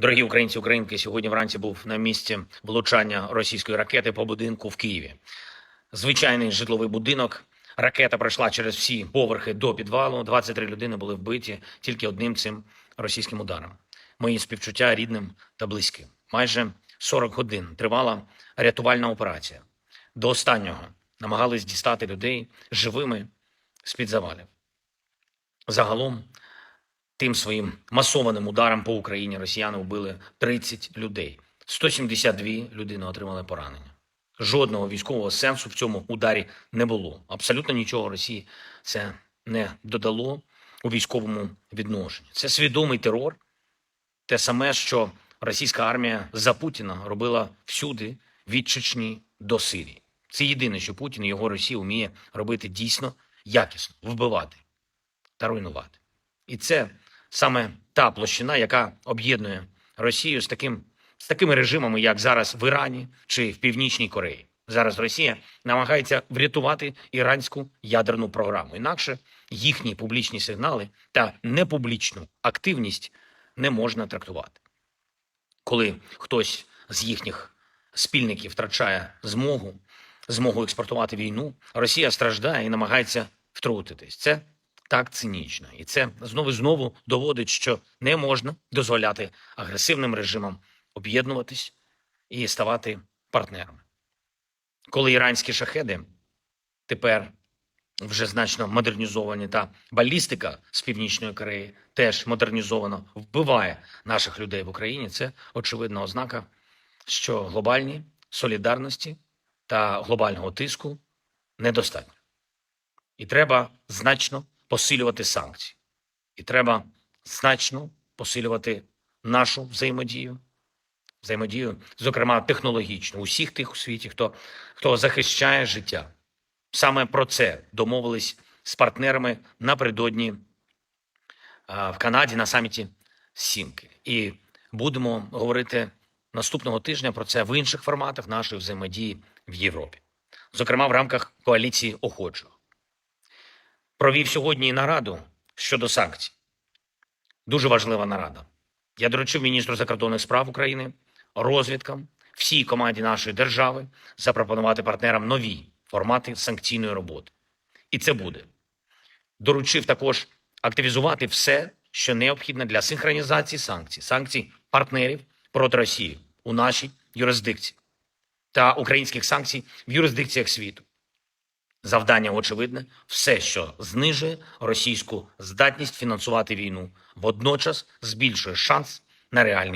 Дорогі українці, українки, сьогодні вранці був на місці влучання російської ракети по будинку в Києві. Звичайний житловий будинок. Ракета пройшла через всі поверхи до підвалу. 23 людини були вбиті тільки одним цим російським ударом. Мої співчуття рідним та близьким. Майже 40 годин тривала рятувальна операція. До останнього намагались дістати людей живими з-під завалів. Загалом тим своїм масованим ударом по Україні росіяни вбили 30 людей. 172 людини отримали поранення. Жодного військового сенсу в цьому ударі не було. Абсолютно нічого Росії це не додало у військовому відношенні. Це свідомий терор, те саме, що російська армія за Путіна робила всюди від Чечні до Сирії. Це єдине, що Путін і його Росія вміє робити дійсно якісно, вбивати та руйнувати. І це саме та площина, яка об'єднує Росію з таким з такими режимами, як зараз в Ірані чи в Північній Кореї. Зараз Росія намагається врятувати іранську ядерну програму. Інакше їхні публічні сигнали та непублічну активність не можна трактувати. Коли хтось з їхніх спільників втрачає змогу, змогу експортувати війну, Росія страждає і намагається втрутитись. Це так цинічно, і це знову знову доводить, що не можна дозволяти агресивним режимам об'єднуватись і ставати партнерами. Коли іранські шахеди тепер вже значно модернізовані, та балістика з північної Кореї теж модернізовано вбиває наших людей в Україні. Це очевидна ознака, що глобальні солідарності та глобального тиску недостатньо. І треба значно посилювати санкції. І треба значно посилювати нашу взаємодію, взаємодію, зокрема технологічну, усіх тих у світі, хто, хто захищає життя. Саме про це домовились з партнерами напередодні в Канаді на саміті Сімки. І будемо говорити наступного тижня про це в інших форматах нашої взаємодії в Європі, зокрема в рамках коаліції охочих провів сьогодні нараду щодо санкцій. Дуже важлива нарада. Я доручив міністру закордонних справ України, розвідкам, всій команді нашої держави запропонувати партнерам нові формати санкційної роботи. І це буде. Доручив також активізувати все, що необхідно для синхронізації санкцій, санкцій партнерів проти Росії у нашій юрисдикції та українських санкцій в юрисдикціях світу. Завдання очевидне все, що знижує російську здатність фінансувати війну, водночас збільшує шанс на реальний